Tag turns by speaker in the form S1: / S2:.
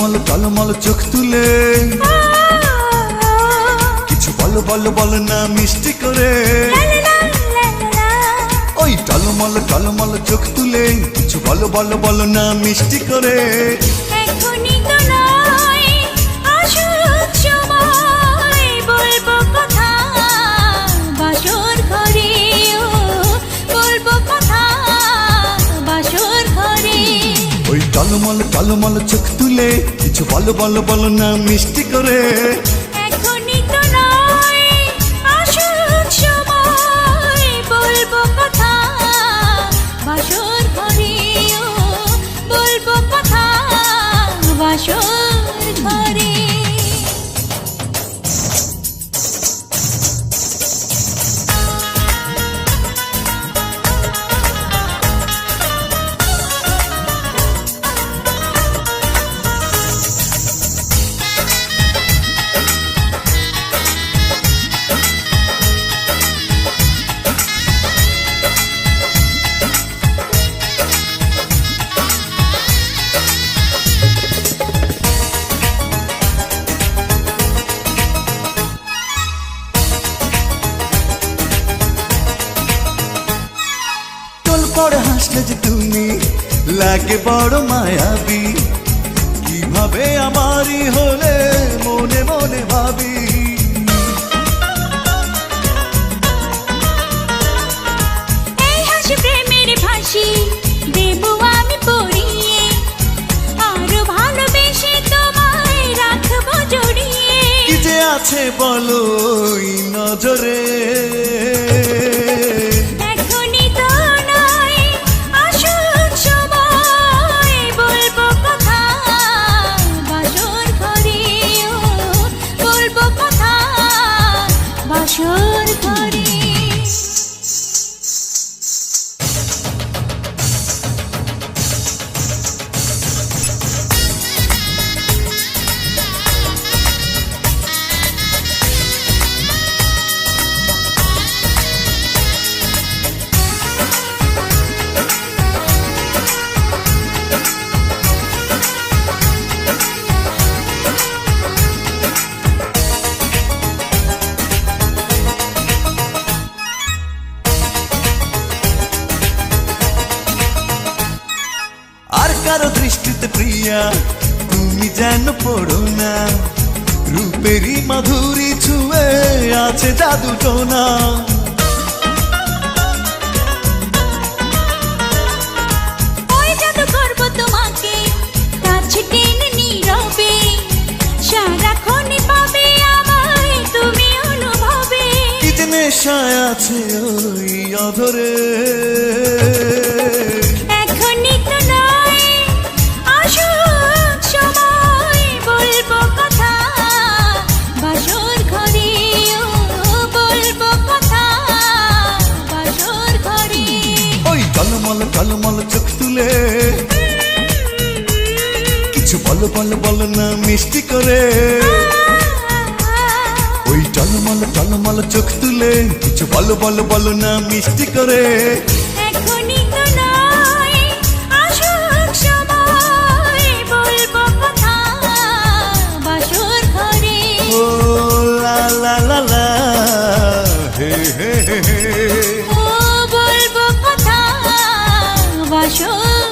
S1: টলমল টলমল চোখ তুলে। কিছু বল বল বল না মিষ্টি করে। ওই টলমল টলমল চোখ তুলে। কিছু বল বল বল না মিষ্টি করে। টলমল টলমল চোখ তুলে কিছু বলো বলো বলো না মিষ্টি করে। হাসলে যে তুমি লাগে বড় মায়াবি। কীভাবে আমারই হলে মনে মনে ভাবি।
S2: প্রেমের ফাঁসি দেব আমি পড়িয়ে। আরও ভালোবেসে তোমায় রাখব জড়িয়ে।
S1: কি যে আছে বলো নজরে। should দৃষ্টিতে প্রিয়া তুমি যেন পড়ো না। রূপেরই মাধুরী ছুঁয়ে আছে জাদু টোনা।
S2: ওই জাদু করব তোমাকে কাছে টেনে নীরবে। সারাক্ষণে পাবে আমায় তুমি অনুভবে।
S1: কি যে নেশায় আছে ওই অধরে। টলমল টলমল চোখ তুলে। কিছু বল বল বল না মিষ্টি করে। ওই টলমল টলমল চোখ তুলে। কিছু বল বল বল না মিষ্টি করে।
S2: এখনই